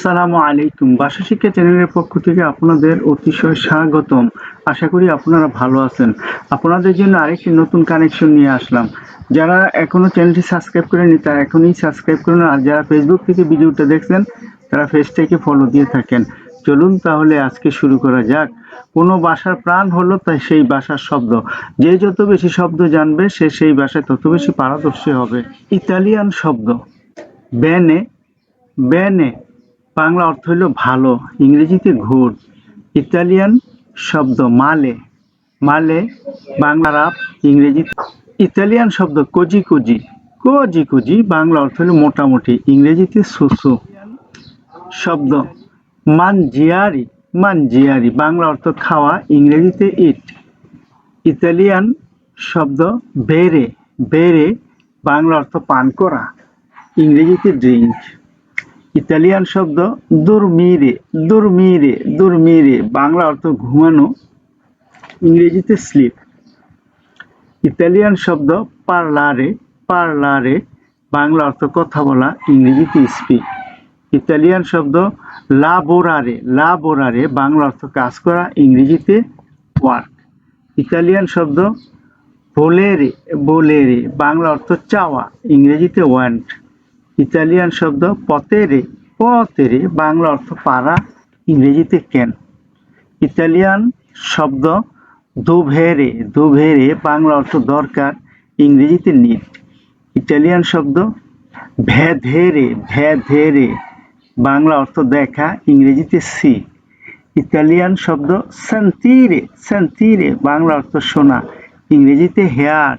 আসসালামু আলাইকুম। বাসা শিক্ষা চ্যানেলের পক্ষ থেকে আপনাদের অতিশয় স্বাগতম। আশা করি আপনারা ভালো আছেন। আপনাদের জন্য আরেকটি নতুন কানেকশন নিয়ে আসলাম। যারা এখনও চ্যানেলটি সাবস্ক্রাইব করেনি তারা এখনই সাবস্ক্রাইব করুন। আর যারা ফেসবুক থেকে ভিডিওটা দেখছেন, তারা থেকে ফলো দিয়ে থাকেন। চলুন তাহলে আজকে শুরু করা যাক। কোনো ভাষার প্রাণ হলো তাই সেই ভাষার শব্দ। যে যত বেশি শব্দ জানবে, সে সেই ভাষায় তত বেশি পারদর্শী হবে। ইতালিয়ান শব্দ। ব্যানে ব্যানে বাংলা অর্থ হলো ভালো, ইংরেজিতে ঘুর, ইতালিয়ান শব্দ মালে মালে বাংলা রাপ ইংরেজি ইতালিয়ান শব্দ কোজি কোজি কোজি কোজি বাংলা অর্থ হলো মোটামুটি, ইংরেজিতে সুসু শব্দ। মানজিয়ারি মানজিয়ারি বাংলা অর্থ খাওয়া, ইংরেজিতে ইট ইতালিয়ান শব্দ বেরে বেরে বাংলা অর্থ পান করা, ইংরেজিতে ড্রিঙ্ক ইতালিয়ান শব্দ দুর্মিরে দুর্মিরে দুর্মিরে, বাংলা অর্থ ঘুমানো, ইংরেজিতে স্লিপ। ইতালিয়ান শব্দ পার্লারে পার্লারে, বাংলা অর্থ কথা বলা, ইংরেজিতে স্পিক। ইতালিয়ান শব্দ লাবোরারে লাবোরারে, বাংলা অর্থ কাজ করা, ইংরেজিতে ওয়ার্ক। ইতালিয়ান শব্দ বোলেরে বোলেরে, বাংলা অর্থ চাওয়া, ইংরেজিতে ওয়ান্ট। ইতালিয়ান শব্দ পতেরে পতেরে বাংলা অর্থ পাড়া ইংরেজিতে ক্যান ইতালিয়ান শব্দ দুভেরে দুভেরে বাংলা অর্থ দরকার ইংরেজিতে নিট ইটালিয়ান শব্দ ভেধেরে ভেধেরে বাংলা অর্থ দেখা ইংরেজিতে সি ইতালিয়ান শব্দ সেন্তিরে সেন্তিরে বাংলা অর্থ শোনা ইংরেজিতে হেয়ার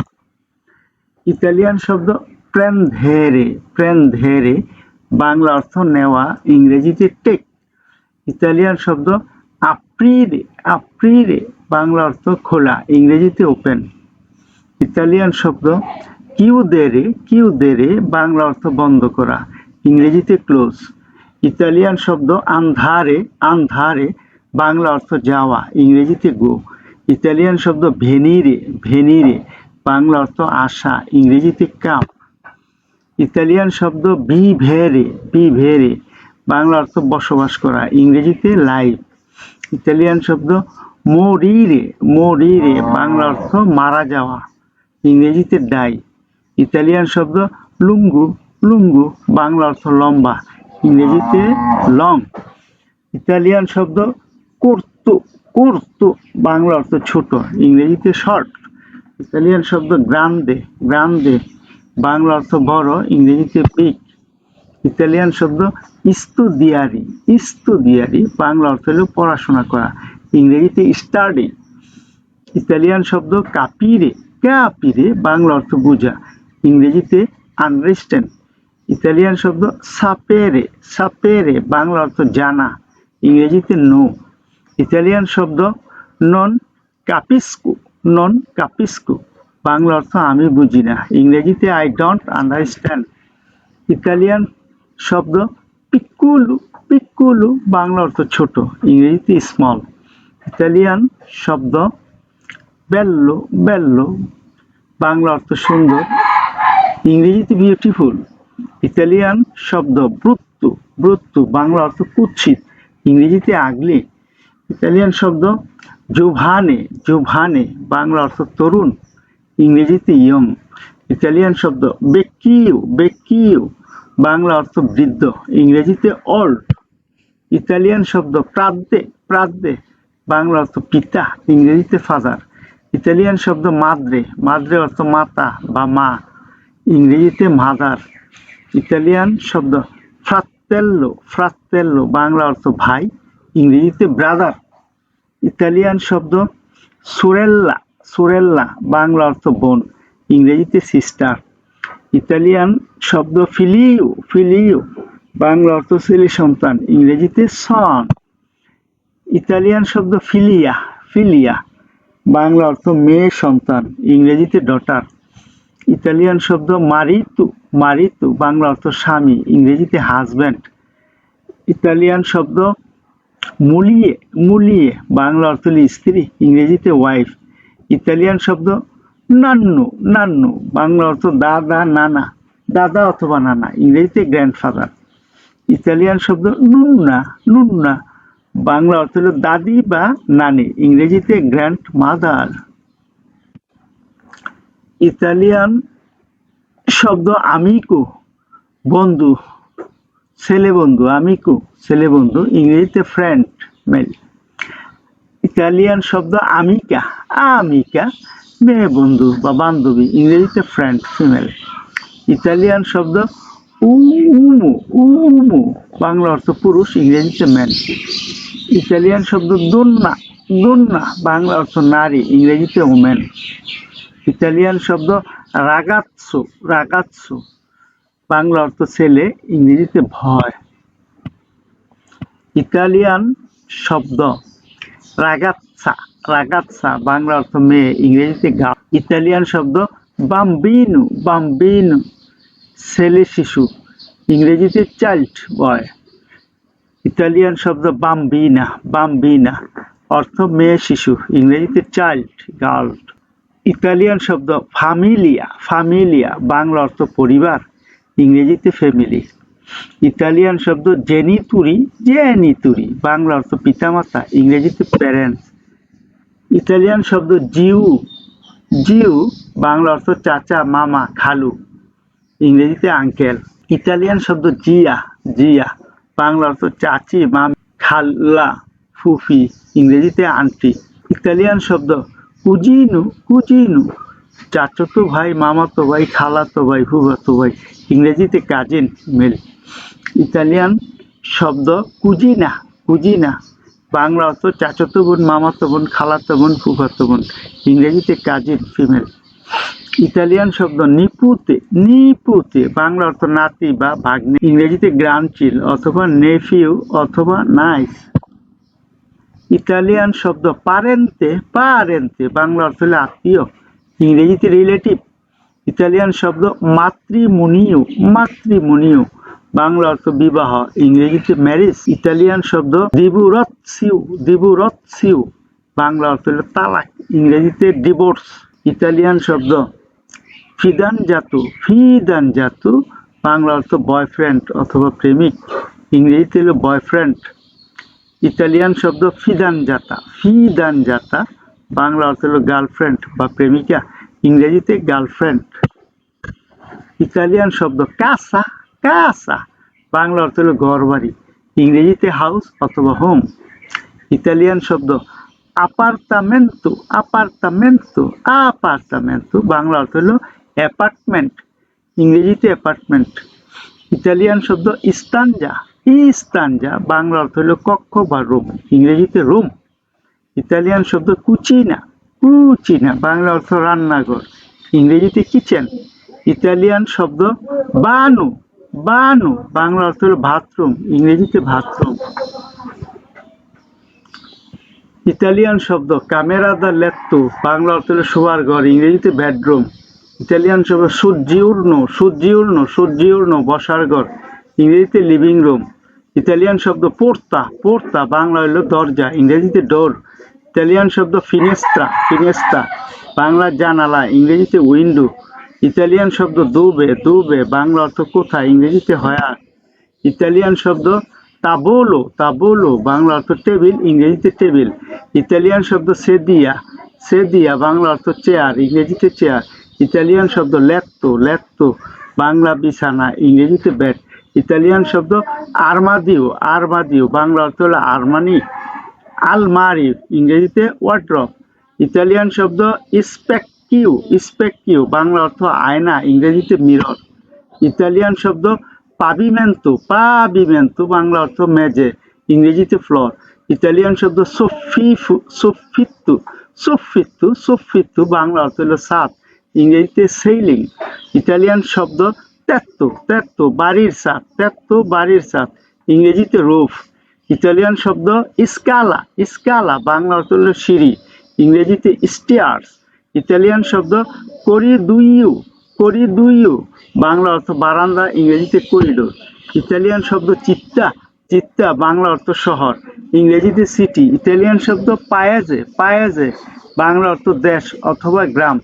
ইতালিয়ান শব্দ প্রেনধেরে প্রেনধেরে বাংলা অর্থ নেওয়া, ইংরেজিতে টেক। ইতালিয়ান শব্দ আপ্রিরে আপ্রিরে বাংলা অর্থ খোলা, ইংরেজিতে ওপেন। ইতালিয়ান শব্দ কিউদেরে কিউদেরে বাংলা অর্থ বন্ধ করা, ইংরেজিতে ক্লোজ। ইতালিয়ান শব্দ আন্ধারে আন্ধারে বাংলা অর্থ যাওয়া, ইংরেজিতে গো। ইতালিয়ান শব্দ ভেনিরে ভেনিরে বাংলা অর্থ আশা ইংরেজিতে কাপ। ইতালিয়ান শব্দ বি ভেরে বি ভেরে বাংলা অর্থ বসবাস করা, ইংরেজিতে লাইফ ইতালিয়ান শব্দ মোরিরে মোরিরে বাংলা অর্থ মারা যাওয়া ইংরেজিতে ডাই ইতালিয়ান শব্দ লুঙ্গু লুঙ্গু বাংলা অর্থ লম্বা ইংরেজিতে লং ইতালিয়ান শব্দ কর্তু কর্তু বাংলা অর্থ ছোট ইংরেজিতে শর্ট ইতালিয়ান শব্দ গ্রান্দে গ্রান্দে বাংলা অর্থ বড়, ইংরেজিতে বিগ ইতালিয়ান শব্দ ইস্তুদিয়ারি ইস্তুদিয়ারি, বাংলা অর্থ হলো পড়াশোনা করা, ইংরেজিতে স্টাডি ইতালিয়ান শব্দ কাপিরে ক্যাপিরে বাংলা অর্থ বোঝা, ইংরেজিতে আন্ডারস্ট্যান্ড ইতালিয়ান শব্দ সাপেরে সাপেরে বাংলা অর্থ জানা, ইংরেজিতে নো ইতালিয়ান শব্দ নন কাপিস্কু নন কাপিস্কু বাংলা অর্থ আমি বুঝি না। ইংরেজিতে আই ডোন্ট আন্ডারস্ট্যান্ড ইতালিয়ান শব্দ পিকুলু পিকুলু, বাংলা অর্থ ছোট। ইংরেজিতে স্মল ইতালিয়ান শব্দ বেল্লো বেল্লো, বাংলা অর্থ সুন্দর। ইংরেজিতে বিউটিফুল ইতালিয়ান শব্দ ব্রুত্তু ব্রুত্তু, বাংলা অর্থ কুৎসিত। ইংরেজিতে আগলি ইতালিয়ান শব্দ জোভানে জোভানে, বাংলা অর্থ তরুণ। ইংরেজিতে ইয়ং, ইতালিয়ান শব্দ বেকিউ বেকিউ, বাংলা অর্থ বৃদ্ধ, ইংরেজিতে অল্ড, ইতালিয়ান শব্দ প্রাদ্যে প্রাদ্যে বাংলা অর্থ পিতা, ইংরেজিতে ফাদার, ইতালিয়ান শব্দ মাদ্রে মাদ্রে অর্থ মাতা বা মা, ইংরেজিতে মাদার, ইতালিয়ান শব্দ ফ্রাত্তেল্লো ফ্রাত্তেল্লো বাংলা অর্থ ভাই, ইংরেজিতে ব্রাদার, ইতালিয়ান শব্দ সুরেল্লা সুরেল্লা, বাংলা অর্থ বোন, ইংরেজিতে সিস্টার ইতালিয়ান শব্দ ফিলিও ফিলিও, বাংলা অর্থ ছেলে সন্তান, ইংরেজিতে সন ইতালিয়ান শব্দ ফিলিয়া ফিলিয়া, বাংলা অর্থ মেয়ে সন্তান, ইংরেজিতে ডটার ইতালিয়ান শব্দ মারিতু মারিতু, বাংলা অর্থ স্বামী, ইংরেজিতে হাজব্যান্ড ইতালিয়ান শব্দ মুলিয়ে মুলিয়ে, বাংলা অর্থ স্ত্রী, ইংরেজিতে ওয়াইফ ইতালিয়ান শব্দ নান্নু নান্নু বাংলা অর্থ দাদা, নানা। দাদা অথবা নানা, ইংরেজিতে গ্র্যান্ডফাদার ইতালিয়ান শব্দ নুন্না নুন্না বাংলা অর্থ হলো দাদি বা নানি, ইংরেজিতে গ্র্যান্ড মাদার ইতালিয়ান শব্দ আমিকো বন্ধু, ছেলে বন্ধু আমিকো ছেলে বন্ধু, ইংরেজিতে ফ্রেন্ড মেল ইতালিয়ান শব্দ আমিকা আমিকা। মেয়ে বন্ধু বা বান্ধবী, ইংরেজিতে ফ্রেন্ড ফিমেল ইতালিয়ান শব্দ উমু উমু। বাংলা অর্থ পুরুষ, ইংরেজিতে ম্যান ইতালিয়ান শব্দ দোন্না দোন্না। বাংলা অর্থ নারী, ইংরেজিতে ওমেন ইতালিয়ান শব্দ রাগাৎসো রাগাৎসো বাংলা অর্থ ছেলে, ইংরেজিতে ভয়। ইতালিয়ান শব্দ রাগাৎসা রাগাৎসা বাংলা অর্থ মেয়ে, ইংরেজিতে গা, ইতালিয়ান শব্দ বাম্বিনু বাম্বিনু, ছেলে শিশু, ইংরেজিতে চাইল্ড বয়, ইতালিয়ান শব্দ বাম্বিনা বাম্বিনা, অর্থ মেয়ে শিশু, ইংরেজিতে চাইল্ড, গার্ল। ইতালিয়ান শব্দ ফামিলিয়া ফামিলিয়া বাংলা অর্থ পরিবার, ইংরেজিতে ফ্যামিলি। ইতালিয়ান শব্দ জেনিতুরি জেনিতুরি, বাংলা অর্থ পিতামাতা, ইংরেজিতে প্যারেন্টস ইতালিয়ান শব্দ জিউ জিউ, বাংলা অর্থ চাচা, মামা, খালু। ইংরেজিতে আঙ্কেল ইতালিয়ান শব্দ জিয়া জিয়া, বাংলা অর্থ চাচি, মাম খাল্লা ফুফি, ইংরেজিতে আন্টি ইতালিয়ান শব্দ কুজিনু কুজিনু। চাচতো ভাই, মামাতো ভাই, খালাতো ভাই, ফুফাতো ভাই, ইংরেজিতে কাজিন মেল ইতালিয়ান শব্দ কুজিনা কুজিনা বাংলা অর্থ চাচাতো বোন মামাতো বোন খালাতো বোন ফুফাতো বোন ইংরেজিতে কাজিন ফিমেল ইতালিয়ান শব্দ নিপুতে নিপুতে বাংলা অর্থ নাতি বা ভাগ্নে ইংরেজিতে গ্রান্ডচিল অথবা নেফিউ অথবা নাইস ইতালিয়ান শব্দ পারেন্তে পারেন্তে বাংলা অর্থ হলো আত্মীয় ইংরেজিতে রিলেটিভ ইতালিয়ান শব্দ মাতৃমুনিও মাতৃমুনিও বাংলা অর্থ বিবাহ, ইংরেজিতে ম্যারেজ ইতালিয়ান শব্দ দিবুরৎসিউ দিবুরৎসিউ বাংলা অর্থ তালাক, ইংরেজিতে ডিভোর্স ইতালিয়ান শব্দ ফিদান জাতু ফিদান জাতু বাংলা অর্থ বয়ফ্রেন্ড অথবা প্রেমিক, ইংরেজিতে হলো বয়ফ্রেন্ড ইতালিয়ান শব্দ ফিদান জাতা ফিদান জাতা বাংলা অর্থ হলো গার্লফ্রেন্ড বা প্রেমিকা, ইংরেজিতে গার্লফ্রেন্ড ইতালিয়ান শব্দ কাসা কাসা বাংলা অর্থ হলো ঘর বাড়ি ইংরেজিতে হাউস অথবা হোম ইতালিয়ান শব্দ আপার্তামেন্তো আপার্তামেন্তো আপার্তামেন্তো বাংলা অর্থ হলো অ্যাপার্টমেন্ট ইংরেজিতে অ্যাপার্টমেন্ট ইতালিয়ান শব্দ ইস্তানজা ইস্তানজা বাংলা অর্থ হলো কক্ষ বা রুম ইংরেজিতে রুম ইতালিয়ান শব্দ কুচিনা কুচিনা বাংলা অর্থ রান্নাঘর। ইংরেজিতে কিচেন ইতালিয়ান শব্দ বানু। বানু, বাংলা অর্থ হলো বাথরুম ইংরেজিতে বাথরুম ইতালিয়ান শব্দ ক্যামেরা দা লেত্তো বাংলা অর্থ হলো শোয়ার ঘর, ইংরেজিতে বেডরুম ইতালিয়ান শব্দ সূর্যিউর্ণ সূর্যিউর্ণ সূর্যিউর্ণ বসার ঘর, ইংরেজিতে লিভিং রুম ইতালিয়ান শব্দ, পোর্তা পোর্তা, বাংলা হলো দরজা, ইংরেজিতে ডোর ইতালিয়ান শব্দ, ফিনেস্তা ফিনেস্তা, বাংলা জানালা, ইংরেজিতে উইন্ডো ইতালিয়ান শব্দ দুবে দুবে, বাংলা অর্থ কোথায়, ইংরেজিতে হয়া ইতালিয়ান শব্দ তাবোলো তাবোলো, বাংলা অর্থ টেবিল, ইংরেজিতে টেবিল। ইতালিয়ান শব্দ সেদিয়া সেদিয়া, বাংলা অর্থ চেয়ার, ইংরেজিতে চেয়ার। ইতালিয়ান শব্দ লেত্তো লেত্তো বাংলা বিছানা, ইংরেজিতে ব্যাট। ইতালিয়ান শব্দ আরমাদিও আরমাদিও, বাংলা অর্থ হলো আরমানি। আলমারি, ইংরেজিতে ওয়ার্ড্রপ। ইতালিয়ান শব্দ স্পেকিউ স্পেকিউ বাংলা অর্থ আয়না, ইংরেজিতে মিরর। ইতালিয়ান শব্দ পাবিমেন্তো পাবিমেন্তো, বাংলা অর্থ মেজে ইংরেজিতে ফ্লোর। ইতালিয়ান শব্দ সোফিফু, সোফিত্তু সোফিত্তু সোফিত্তু, বাংলা অর্থ হলো সাত, ইংরেজিতে সেইলিং। ইতালিয়ান শব্দ তেত্তো তেত্তো, বাড়ির সাত, তেত্তো, বাড়ির সাত, ইংরেজিতে রুফ। ইতালিয়ান শব্দ স্কালা স্কালা, বাংলা অর্থ হলো সিঁড়ি, ইংরেজিতে স্টিয়ার্স। ইতালিয়ান শব্দ করিদুইউ করিদুইউ বাংলা অর্থ বারান্দা, ইংরেজিতে করিডোর। ইতালিয়ান শব্দ চিত্তা চিত্তা, বাংলা অর্থ শহর। ইংরেজিতে সিটি, ইতালিয়ান শব্দ পায়াজে পায়াজে, বাংলা অর্থ দেশ অথবা গ্রাম।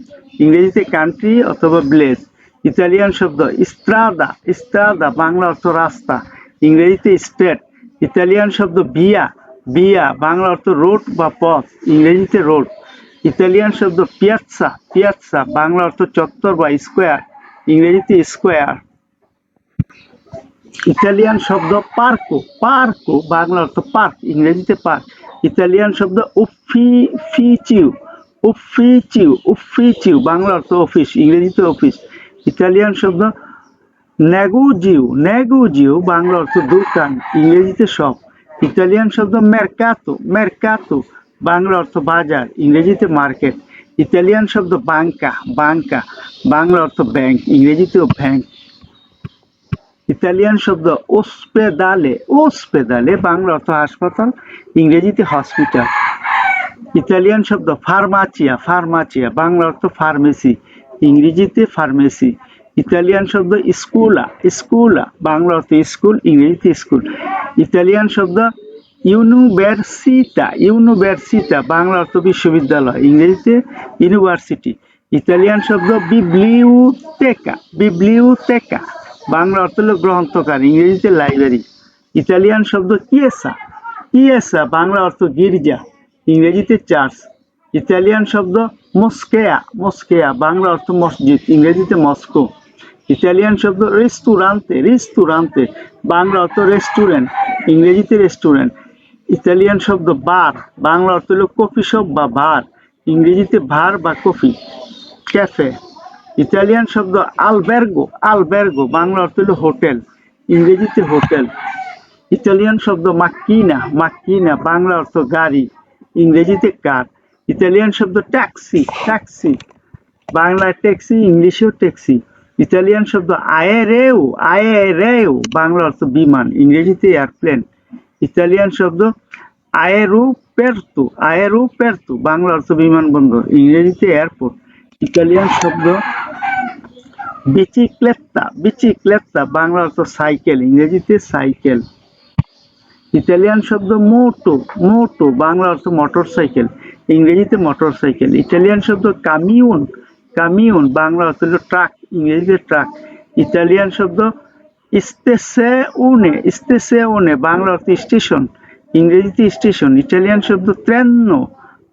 ইংরেজিতে কান্ট্রি অথবা ভিলেজ ইতালিয়ান শব্দ ইস্ত্রাদা ইস্ত্রাদা, বাংলা অর্থ রাস্তা। ইংরেজিতে স্টেট, ইতালিয়ান শব্দ বিয়া বিয়া, বাংলা অর্থ রোড বা পথ। ইংরেজিতে রোড। ইতালিয়ান শব্দ পিয়াচ্ছা পিয়াচ্ছা বাংলা অর্থ চত্বর বা স্কোয়ার ইংরেজিতে স্কোয়ার ইতালিয়ান শব্দ পার্কো পার্কো বাংলা অর্থ পার্ক ইংরেজিতে পার্ক ইতালিয়ান শব্দ উফি ফিচিউ উফিচিউ উফিচিউ বাংলা অর্থ অফিস ইংরেজিতে অফিস ইতালিয়ান শব্দ নেগুজিউ নেগুজিউ বাংলা অর্থ দোকান, ইংরেজিতে শপ ইতালিয়ান শব্দ মেরকাতো মেরকাতো বাংলা অর্থ বাজার, ইংরেজিতে মার্কেট, ইতালিয়ান শব্দ বাঙ্কা বাঙ্কা বাংলা অর্থ ব্যাংক, ইংরেজিতেও ব্যাংক। ইতালিয়ান শব্দ ওসপেদালে ওসপেদালে বাংলা অর্থ হাসপাতাল, ইংরেজিতে হসপিটাল। ইতালিয়ান শব্দ ফার্মাচিয়া ফার্মাচিয়া, বাংলা অর্থ ফার্মেসি, ইংরেজিতে ফার্মেসি। ইতালিয়ান শব্দ স্কুলা স্কুলা, বাংলা অর্থ স্কুল, ইংরেজিতে স্কুল। ইতালিয়ান শব্দ ইউনিভার্সিটা ইউনিভার্সিটা বাংলা অর্থ বিশ্ববিদ্যালয়, ইংরেজিতে ইউনিভার্সিটি, ইতালিয়ান শব্দ বিব্লিউটেকা বিব্লিউটেকা বাংলা অর্থ হলো গ্রন্থকার, ইংরেজিতে লাইব্রেরি, ইতালিয়ান শব্দ কিয়েসা কিয়েসা বাংলা অর্থ গির্জা, ইংরেজিতে চার্চ, ইতালিয়ান শব্দ মস্কেয়া মস্কেয়া বাংলা অর্থ মসজিদ, ইংরেজিতে মস্কো, ইতালিয়ান শব্দ রেস্টুরান্তে রেস্টুরান্তে বাংলা অর্থ রেস্টুরেন্ট, ইংরেজিতে রেস্টুরেন্ট ইতালিয়ান শব্দ বার, বাংলা অর্থ হলো কফি শপ বা বার, ইংরেজিতে ভার বা কফি, ক্যাফে। ইতালিয়ান শব্দ আলবের্গো আলবের্গো, বাংলা অর্থ হলো হোটেল, ইংরেজিতে হোটেল। ইতালিয়ান শব্দ মাক্কিনা মাক্কিনা, বাংলা অর্থ গাড়ি, ইংরেজিতে কার। ইতালিয়ান শব্দ ট্যাক্সি ট্যাক্সি, বাংলায় ট্যাক্সি, ইংলিশেও ট্যাক্সি। ইতালিয়ান শব্দ আয়েরেও আয়েরেও, বাংলা অর্থ বিমান, ইংরেজিতে এয়ারপ্লেন। ইতালিয়ান শব্দ আয়েরু পেরতু আয়েরু পেরতু বাংলা অর্থ বিমানবন্দর, ইংরেজিতে এয়ারপোর্ট ইতালিয়ান শব্দ বিচিক্লেত্তা বিচিক্লেত্তা বাংলা অর্থ সাইকেল ইংরেজিতে সাইকেল ইতালিয়ান শব্দ মোটো মোটো বাংলা অর্থ মোটর সাইকেল ইংরেজিতে মোটর সাইকেল ইটালিয়ান শব্দ কামিউন কামিউন বাংলা অর্থ ট্রাক ইংরেজিতে ট্রাক ইতালিয়ান শব্দ স্টেসেউনে স্টেসেউনে বাংলা অর্থ স্টেশন, ইংরেজিতে স্টেশন, ইটালিয়ান শব্দ ট্রেনো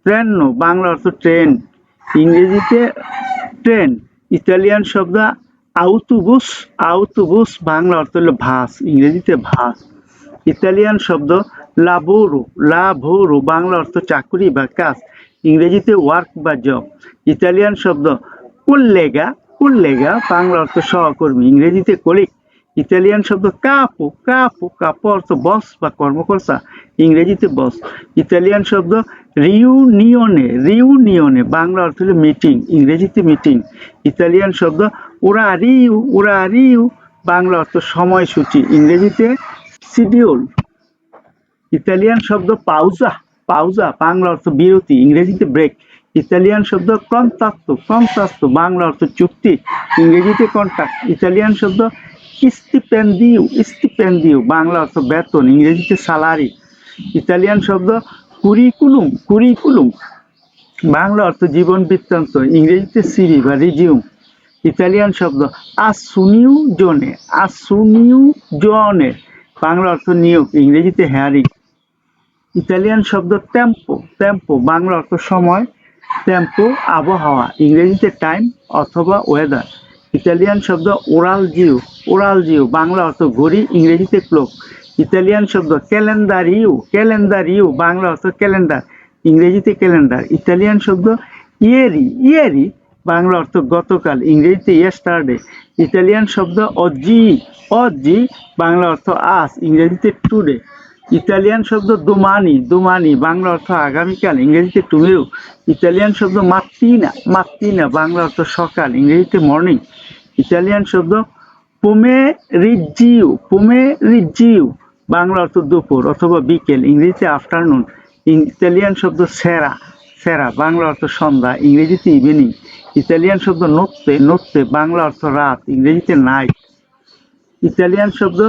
ট্রেনো বাংলা অর্থ ট্রেন, ইংরেজিতে ট্রেন, ইতালিয়ান শব্দ আউটোবুস আউটোবুস, বাংলা অর্থ হলো ভাস, ইংরেজিতে ভাস, ইতালিয়ান শব্দ লাবোরো লাভোরো, বাংলা অর্থ চাকুরি বা কাজ, ইংরেজিতে ওয়ার্ক বা জব, ইতালিয়ান শব্দ কুল্লেগা কুল্লেগা, বাংলা অর্থ সহকর্মী, ইংরেজিতে কলিক ইতালিয়ান শব্দ কাপো কাপো কাপো অর্থ বস বা কর্মকর্তা, ইংরেজিতে বস ইতালিয়ান শব্দ রিউনিয়নে রিউনিয়নে বাংলা অর্থ হলো মিটিং ইংরেজিতে মিটিং ইতালিয়ান শব্দ ওরা রিউ ওরা রিউ বাংলা অর্থ সময়সূচি, ইংরেজিতে শিডিউল ইতালিয়ান শব্দ পাউজা পাউজা বাংলা অর্থ বিরতি, ইংরেজিতে ব্রেক ইতালিয়ান শব্দ কন্তাস্ত কন্তাস্ত বাংলা অর্থ চুক্তি, ইংরেজিতে কন্ট্যাক্ট ইতালিয়ান শব্দ স্টিপেন্ডিউ স্টিপেন্ডিউ বাংলা অর্থ বেতন, ইংরেজিতে স্যালারি ইতালিয়ান শব্দ কুরিকুলুম কুরিকুলুম বাংলা অর্থ জীবন বৃত্তান্ত, ইংরেজিতে সিরি বা রিজিউম ইতালিয়ান শব্দ আসুনিউ জনে আসুনিউ জনে বাংলা অর্থ নিয়োগ, ইংরেজিতে হ্যারিং, ইতালিয়ান শব্দ টেম্পো টেম্পো বাংলা অর্থ সময় টেম্পো আবহাওয়া, ইংরেজিতে টাইম অথবা ওয়েদার ইতালিয়ান শব্দ ওরাল জিও ওরাল জিও বাংলা অর্থ ঘড়ি, ইংরেজিতে ক্লোক। ইতালিয়ান শব্দ ক্যালেন্ডার ইউ ক্যালেন্ডার ইউ বাংলা অর্থ ক্যালেন্ডার, ইংরেজিতে ক্যালেন্ডার। ইতালিয়ান শব্দ ইয়েরি ইয়েরি, বাংলা অর্থ গতকাল, ইংরেজিতে ইয়েস্টারডে ইতালিয়ান শব্দ অজি অজি, বাংলা অর্থ আজ, ইংরেজিতে টুডে ইতালিয়ান শব্দ দোমানি দোমানি, বাংলা অর্থ আগামীকাল, ইংরেজিতে টুমেরু। ইতালিয়ান শব্দ মাত্তিনা মাত্তিনা, বাংলা অর্থ সকাল, ইংরেজিতে মর্নিং ইতালিয়ান শব্দ পোমে রিজিউ পোমে রিজিউ বাংলা অর্থ দুপুর অথবা বিকেল, ইংরেজিতে আফটারনুন ইতালিয়ান শব্দ সেরা সেরা বাংলা অর্থ সন্ধ্যা, ইংরেজিতে ইভিনিং ইতালিয়ান শব্দ নত্তে নত্তে বাংলা অর্থ রাত, ইংরেজিতে নাইট ইতালিয়ান শব্দ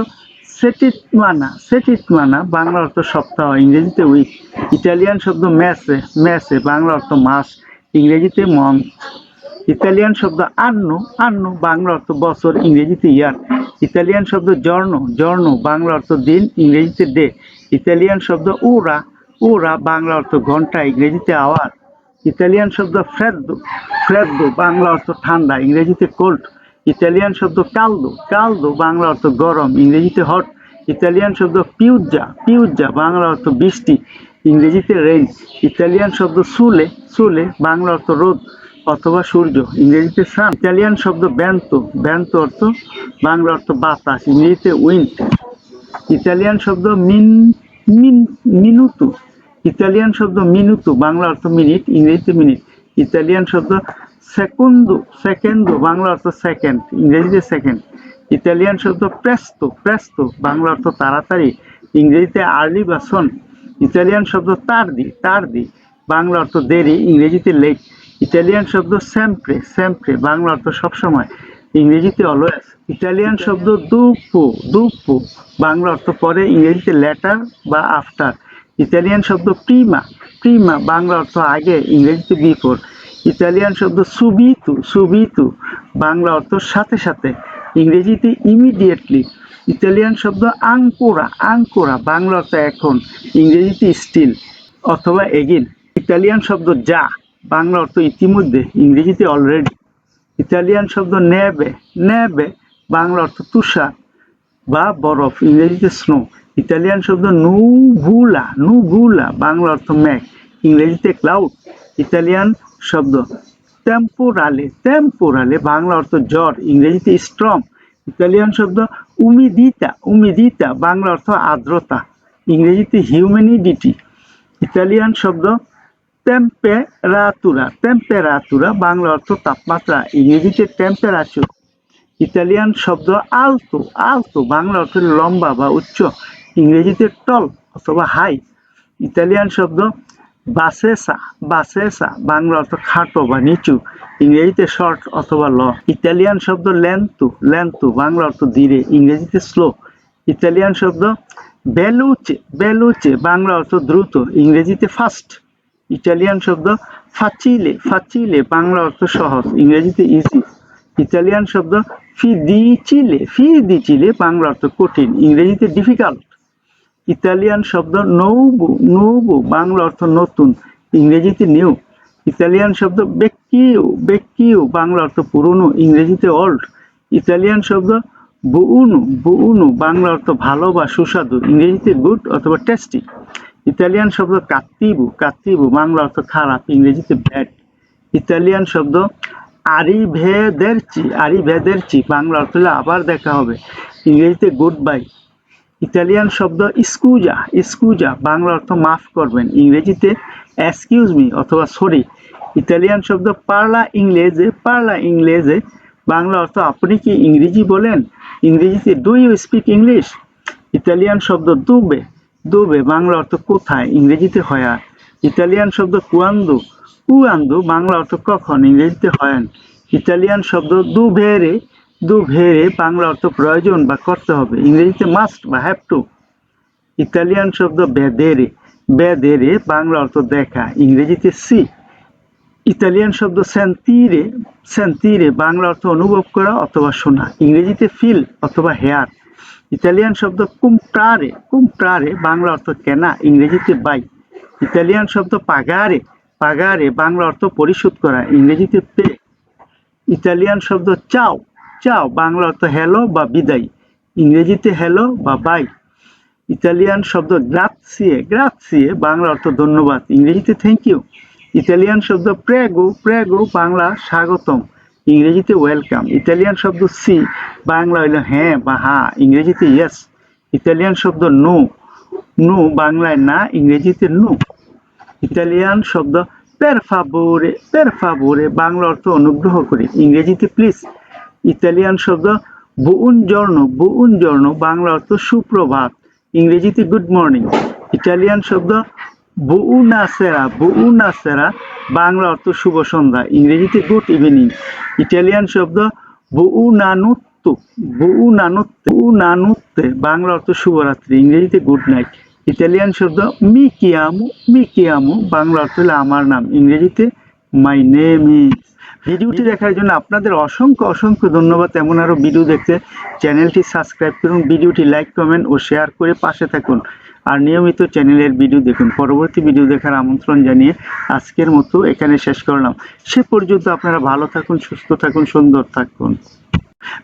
সেটিটমানা সেটিটমানা বাংলা অর্থ সপ্তাহ, ইংরেজিতে উইক ইটালিয়ান শব্দ ম্যাসে ম্যাসে বাংলা অর্থ মাস, ইংরেজিতে মন্থ ইতালিয়ান শব্দ আন্নো আন্নো বাংলা অর্থ বছর, ইংরেজিতে ইয়ার। ইতালিয়ান শব্দ জর্ণ জর্ণ বাংলা অর্থ দিন, ইংরেজিতে ডে ইতালিয়ান শব্দ উরা উরা বাংলা অর্থ ঘণ্টা, ইংরেজিতে আওয়ার ইতালিয়ান শব্দ ফ্রেদ্দো ফ্রেদ্দো বাংলা অর্থ ঠান্ডা, ইংরেজিতে কোল্ড ইতালিয়ান শব্দ কালদো কালদো বাংলা অর্থ গরম, ইংরেজিতে হট ইতালিয়ান শব্দ পিউজ্জা পিউজ্জা বাংলা অর্থ বৃষ্টি, ইংরেজিতে রেইন ইতালিয়ান শব্দ সুলে সুলে বাংলা অর্থ রোদ। অথবা সূর্য, ইংরেজিতে সান ইতালিয়ান শব্দ ব্যান্তো, ব্যান্ত অর্থ বাংলা অর্থ বাতাস, ইংরেজিতে উইন্ড ইতালিয়ান শব্দ মিন মিন মিনুতু ইতালিয়ান শব্দ মিনুতু বাংলা অর্থ মিনিট ইংরেজিতে মিনিট ইতালিয়ান শব্দ সেকুন্দু সেকেন্ডো বাংলা অর্থ সেকেন্ড ইংরেজিতে সেকেন্ড ইতালিয়ান শব্দ প্রেস্তো প্রেস্তো বাংলা অর্থ তাড়াতাড়ি, ইংরেজিতে আর্লি বা সন ইতালিয়ান শব্দ তারদি তারদি বাংলা অর্থ দেরি, ইংরেজিতে লেট ইতালিয়ান শব্দ স্যাম্প্রে স্যাম্প্রে বাংলা অর্থ সবসময়, ইংরেজিতে অলওয়েজ ইতালিয়ান শব্দ দুপো দুপো বাংলা অর্থ পরে, ইংরেজিতে লেটার বা আফটার ইতালিয়ান শব্দ প্রিমা প্রিমা বাংলা অর্থ আগে, ইংরেজিতে বিফোর ইতালিয়ান শব্দ সুবিতু সুবিতু বাংলা অর্থ সাথে সাথে, ইংরেজিতে ইমিডিয়েটলি ইতালিয়ান শব্দ আঙ্কোরা আঙ্কোরা বাংলা অর্থ এখন, ইংরেজিতে স্টিল অথবা এগিন ইতালিয়ান শব্দ যা বাংলা অর্থ ইতিমধ্যে ইংরেজিতে অলরেডি ইতালিয়ান শব্দ নেবে নেবে, বাংলা অর্থ তুষার বা বরফ, ইংরেজিতে স্নো ইতালিয়ান শব্দ নুভুলা নুভুলা বাংলা অর্থ মেঘ, ইংরেজিতে ক্লাউড ইতালিয়ান শব্দ টেম্পোরালে টেম্পোরালে বাংলা অর্থ জ্বর ইংরেজিতে স্ট্রং ইতালিয়ান শব্দ উমিদিতা উমিদিতা বাংলা অর্থ আর্দ্রতা, ইংরেজিতে হিউম্যানিডিটি ইতালিয়ান শব্দ টেম্পেরাতুরা টেম্পেরাতুরা বাংলা অর্থ তাপমাত্রা, ইংরেজিতে টেম্পারেচার ইতালিয়ান শব্দ আলতো আলতো বাংলা অর্থ লম্বা বা উচ্চ, ইংরেজিতে টল অথবা হাই ইতালিয়ান শব্দ বাসেসা বাসেসা বাংলা অর্থ খাটো বা নিচু, ইংরেজিতে শর্ট অথবা ল ইতালিয়ান শব্দ লেন্তু লেন্তু বাংলা অর্থ ধীরে, ইংরেজিতে স্লো ইতালিয়ান শব্দ বেলুচে বেলুচে, বাংলা অর্থ দ্রুত, ইংরেজিতে ফাস্ট ইটালিয়ান শব্দ ফাচিলে ফাচিলে বাংলা অর্থ সহজ, ইংরেজিতে ইজি ইতালিয়ান শব্দ ফিদিচিলে ফিদিচিলে বাংলা অর্থ কঠিন, ইংরেজিতে ডিফিকাল্ট ইতালিয়ান শব্দ নৌবু নৌবু বাংলা অর্থ নতুন, ইংরেজিতে নিউ ইতালিয়ান শব্দ বেক্কিউ বেক্কিউ বাংলা অর্থ পুরনো, ইংরেজিতে ওল্ড ইতালিয়ান শব্দ বুউনু বুউনু বাংলা অর্থ ভালো বা সুস্বাদু, ইংরেজিতে গুড অথবা টেস্টি ইতালিয়ান শব্দ কাত্তিবু কাত্তিবু, বাংলা অর্থ খারাপ, ইংরেজিতে ব্যাড ইতালিয়ান শব্দ আরিভেদেরচি আরিভেদেরচি, বাংলা অর্থ হলে আবার দেখা হবে। ইংরেজিতে গুড বাই ইতালিয়ান শব্দ স্কুজা স্কুজা বাংলা অর্থ মাফ করবেন। ইংরেজিতে এক্সকিউজ মি অথবা সরি ইতালিয়ান শব্দ পার্লা ইংলেজে পার্লা ইংলেজে বাংলা অর্থ আপনি কি ইংরেজি বলেন? ইংরেজিতে do you speak English Italian শব্দ দুবে দুবে বাংলা অর্থ কোথায়? ইংরেজিতে হয়ার ইতালিয়ান শব্দ কুয়ান্দু। কুয়ান্দু বাংলা অর্থ কখন? ইংরেজিতে হয়ান। ইতালিয়ান শব্দ দুভেরে। দুভেরে বাংলা অর্থ প্রয়োজন বা করতে হবে। ইংরেজিতে মাস্ট বা হ্যাভ টু ইতালিয়ান শব্দ বেদেরে। বেদেরে বাংলা অর্থ দেখা। ইংরেজিতে সি। ইতালিয়ান শব্দ সেন্তিরে। স্যান্তিরে বাংলা অর্থ অনুভব করা অথবা শোনা। ইংরেজিতে ফিল অথবা হেয়ার ইতালিয়ান শব্দ কুমপ্রারে কুমপ্রারে, বাংলা অর্থ কেনা, ইংরেজিতে বাই। ইতালিয়ান শব্দ পাগারে পাগারে, বাংলা অর্থ পরিশোধ করা, ইংরেজিতে পে। ইতালিয়ান শব্দ চাও চাও, বাংলা অর্থ হ্যালো বা বিদায়। ইংরেজিতে হ্যালো বা বাই। ইতালিয়ান শব্দ গ্রাৎসিয়ে গ্রাৎসিয়ে বাংলা অর্থ ধন্যবাদ, ইংরেজিতে থ্যাংক ইউ। ইতালিয়ান শব্দ প্রেগো প্রেগো, বাংলা স্বাগতম। ইংরেজিতে ওয়েলকাম ইতালিয়ান শব্দ সি বাংলা হইল হ্যাঁ বা হা, ইংরেজিতে ইয়েস ইতালিয়ান শব্দ নো নো বাংলায় না, ইংরেজিতে নো ইতালিয়ান শব্দ পের ফাবোরে পের ফাবোরে বাংলা অর্থ অনুগ্রহ করে, ইংরেজিতে প্লিজ ইতালিয়ান শব্দ বুউন জর্ণ বুউন জর্ণ বাংলা অর্থ সুপ্রভাত, ইংরেজিতে গুড মর্নিং ইটালিয়ান শব্দ বুউনাসেরা বুউনাসেরা বাংলা অর্থ শুভ সন্ধ্যা, ইংরেজিতে গুড ইভিনিং ইটালিয়ান শব্দ বুউনানুত্তু বুউনানুত্তে বুউনানুত্তে বাংলা অর্থ শুভরাত্রি, ইংরেজিতে গুড নাইট ইটালিয়ান শব্দ মিকিয়ামু মিকিয়ামু বাংলা অর্থ হলো আমার নাম, ইংরেজিতে মাই নেম ইজ ভিডিওটি দেখার জন্য আপনাদের অসংখ্য অসংখ্য ধন্যবাদ, এমন আরও ভিডিও দেখতে। চ্যানেলটি সাবস্ক্রাইব করুন, ভিডিওটি লাইক কমেন্ট ও শেয়ার করে পাশে থাকুন। আর নিয়মিত চ্যানেলের ভিডিও দেখুন। পরবর্তী ভিডিও দেখার আমন্ত্রণ জানিয়ে আজকের মতো এখানে শেষ করলাম। সে পর্যন্ত আপনারা ভালো থাকুন, সুস্থ থাকুন, সুন্দর থাকুন।